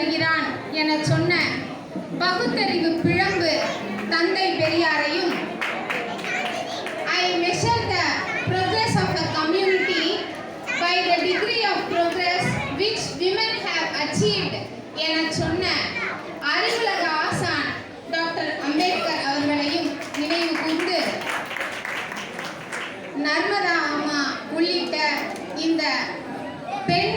தருகிறான் என சொன்ன பகுத்தறிவு பிழம்பு தந்தை பெரியாரையும் I measure the progress of a community by the degree of progress which women have achieved என சொன்ன அறிவுலக ஆசான் டாக்டர் அம்பேத்கர் அவர்களையும் நினைவு கூர்ந்து நர்மதா அம்மா உள்ளிட்ட இந்த பெண்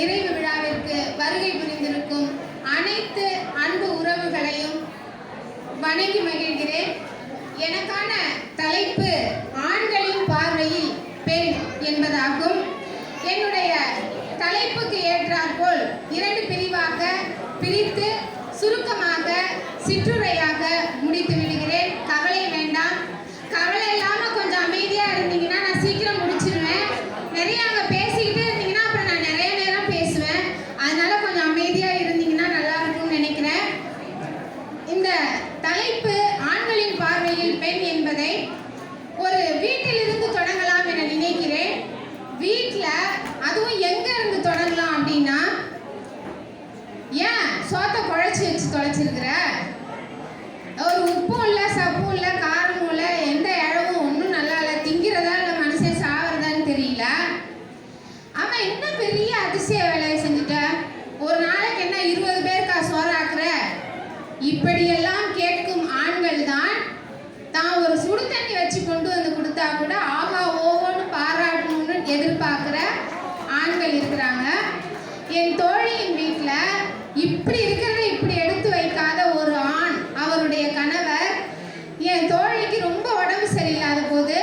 நிறைவு விழாவிற்கு வருகை புரிந்திருக்கும் அனைத்து அன்பு உறவுகளையும் வணங்கி மகிழ்கிறேன். எனக்கான தலைப்பு ஆண்களின் பார்வையில் பெண் என்பதாகும். என்னுடைய தலைப்புக்கு ஏற்றாற்போல் இரண்டு பிரிவாக பிரித்து சுருக்கமாக சிற்றுரையாக வச்சிருக்கிற? ஒரு உப்பும் இல்லை சப்பும் இல்லை காரமும் இல்லை எந்த இழவும் ஒன்றும் நல்லா இல்லை. திங்கிறதா இல்லை மனுஷன் சாவறதான்னு தெரியல. அவன் என்ன பெரிய அதிசய வேலையை செஞ்சுட்ட? ஒரு நாளைக்கு என்ன இருபது பேருக்கா சோறாக்குற இப்படியெல்லாம் கேட்கும் ஆண்கள் தான் தான் ஒரு சுடு தண்ணி வச்சு கொண்டு வந்து கொடுத்தா கூட ஆகா ஓவோன்னு பாராட்டணும்னு எதிர்பார்க்குற ஆண்கள் இருக்கிறாங்க. என் தோழியின் வீட்டில் இப்படி இருக்கிறத இப்படி எடுத்து சரியில்லாத போது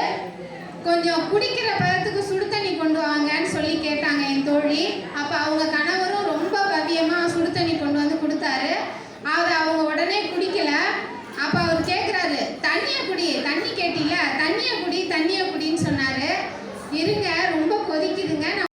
கொஞ்சம் குடிக்கிற பதத்துக்கு சுடு தண்ணி கொண்டு வாங்கன்னு சொல்லி கேட்டாங்க என் தோழி. அப்போ அவங்க கணவரும் ரொம்ப பவியமாக சுடு தண்ணி கொண்டு வந்து கொடுத்தாரு. அவர் அவங்க உடனே குடிக்கல. அப்போ அவர் கேட்குறாரு தண்ணியை குடி தண்ணி கேட்டில தண்ணியை குடி தண்ணியை குடின்னு சொன்னார். இருங்க ரொம்ப கொதிக்குதுங்க